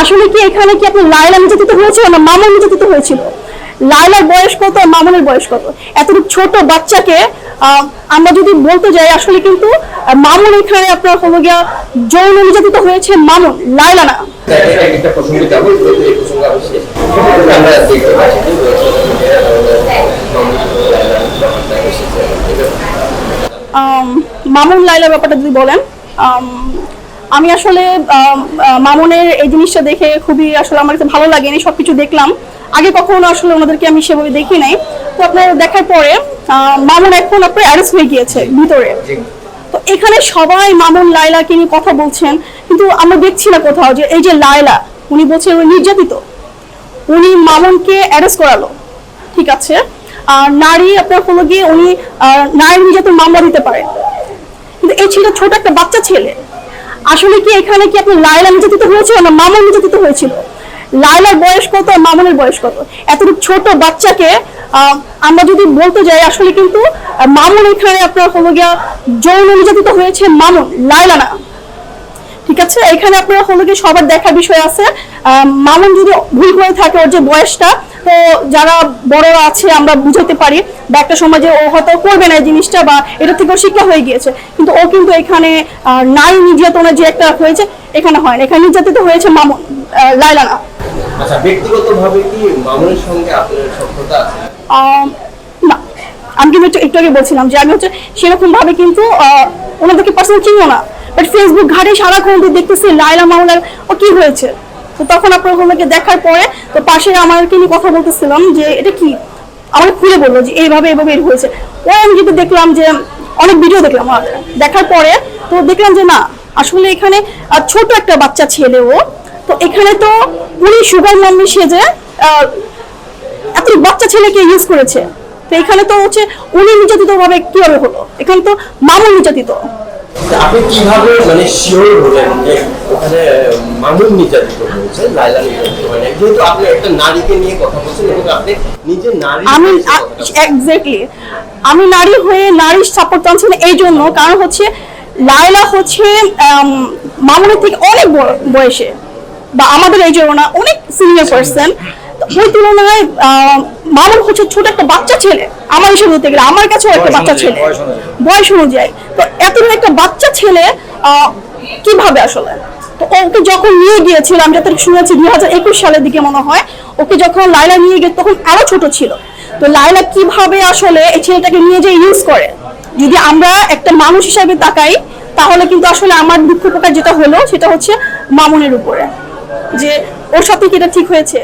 আসলে কি এখানে কি আপনি লাইলা নির্যাতিত হয়েছিল না মামুন নির্যাতিত হয়েছিল? লাইলার বয়স কত আর মামুনের বয়স কত? এতটুকু ছোট বাচ্চাকে আমরা যদি বলতে যাই, আসলে কিন্তু মামুন এখানে আপনার হলো গিয়া যৌন নির্যাতিত হয়েছে মামুন লাইলা না। মামুন লাইলার ব্যাপারটা যদি বলেন আম, আসলে মামুনের এই জিনিসটা দেখে খুবই আসলে আমার কাছে ভালো লাগেনি সবকিছু দেখলাম। আগে কখনো আসলে ওনাদেরকে আমি সেভাবে দেখি নাই। তো আপনার দেখার পরে মামুন এখন আপনার অ্যারেস্ট হয়ে গিয়েছে ভিতরে। তো এখানে সবাই মামুন লাইলাকে নিয়ে কথা বলছেন কিন্তু আমরা দেখছি না কোথাও যে এই যে লাইলা উনি বলছেন উনি নির্যাতিত। উনি মামুনকে অ্যারেস্ট করালো ঠিক আছে? আর নারী আপনার হলো গিয়ে উনি নারী নির্যাতন মামলা দিতে পারেন কিন্তু এই ছিল ছোট একটা বাচ্চা ছেলে। আসলে কি এখানে কি আপনি লাইলা নির্যাতিত হয়েছিল না মামুন নির্যাতিত হয়েছিল? লাইলার বয়স কত মামুনের বয়স কত? এতটুকু ছোট বাচ্চাকে আমরা যদি বলতে যাই, আসলে কিন্তু মামুন এখানে আপনার হলো গিয়া যৌন নির্যাতিত হয়েছে মামুন লাইলা না। ঠিক আছে? এখানে আপনারা হলো কি সবার দেখার বিষয় আছে। মামুন যদি ভুল করে থাকে ওর যে বয়সটা তো যারা বড়রা আছে আমরা বুঝাতে পারি বা একটা সমাজে ও হয়তো করবে না এই জিনিসটা বা এটা থেকে ওর শিক্ষা হয়ে গিয়েছে। কিন্তু ও কিন্তু এখানে নারী নির্যাতনের যে একটা হয়েছে এখানে হয় না। এখানে নির্যাতিত হয়েছে মামুন লাইলা না আচ্ছা ব্যক্তিগতভাবে কি মামুনের সঙ্গে আপনার সভ্যতা আছে? না। আমি কিন্তু একটু একটু আগে বলছিলাম যে আমি হচ্ছে সেরকম ভাবে কিন্তু ওনাদেরকে পার্সোনাল চিনিও না। বাট ফেসবুক ঘাটে সারাক্ষণ দেখতেছি লাইলা মামলার ও কি হয়েছে? তো তখন আপনার ওনাকে দেখার পরে তো পাশে আমাকে নিয়ে কথা বলতেছিলাম যে এটা কি? আমাকে খুলে বলল যে এইভাবে এইভাবে এর হয়েছে। ও আমি যেহেতু দেখলাম যে অনেক ভিডিও দেখলাম। দেখার পরে তো দেখলাম যে না, আসলে এখানে ছোট একটা বাচ্চা ছেলে ও। তো এখানে তো উনি সুগার মাম্মি সেজে এত বাচ্চা ছেলেকে ইউজ করেছে। তো এখানে তো হচ্ছে উনি নির্যাতিত ভাবে কীভাবে হলো? এখানে তো মামুন নির্যাতিত। আপনি কীভাবে মানে শিওর হলেন যে ওখানে মামুন নির্যাতিত হয়েছে লাইলা নির্যাতিত হয় না? যেহেতু আপনি একটা নারীকে নিয়ে কথা বলছেন এবং আপনি নিজে নারী আমি। এক্স্যাক্টলি আমি নারী হয়ে নারীর সাপোর্ট চাচ্ছি না এই জন্য কারণ হচ্ছে লাইলা হচ্ছে মামুনের থেকে অনেক বয়সে বা আমাদের এই জন্য না অনেক সিনিয়র পার্সন ওই তুলনায় মামুন হচ্ছে ছোট একটা বাচ্চা ছেলে আমার হিসেবে বলতে গেলে আমার কাছেও একটা বাচ্চা ছেলে। বয়স অনুযায়ী। তো এতদিন একটা বাচ্চা ছেলে কীভাবে আসলে? তো ওকে যখন নিয়ে গিয়েছিল আমি যতটুকু শুনেছি দুই হাজার একুশ সালের দিকে মনে হয় ওকে যখন লাইলা নিয়ে গিয়ে তখন আরও ছোট ছিল। তো লাইলা কীভাবে আসলে এই ছেলেটাকে নিয়ে যে ইউজ করে? যদি আমরা একটা মানুষ হিসাবে তাকাই তাহলে কিন্তু আসলে আমার দুঃখ প্রকাশ যেটা হলো সেটা হচ্ছে মামুনের উপরে। যে ওর সাথে কি এটা ঠিক হয়েছে?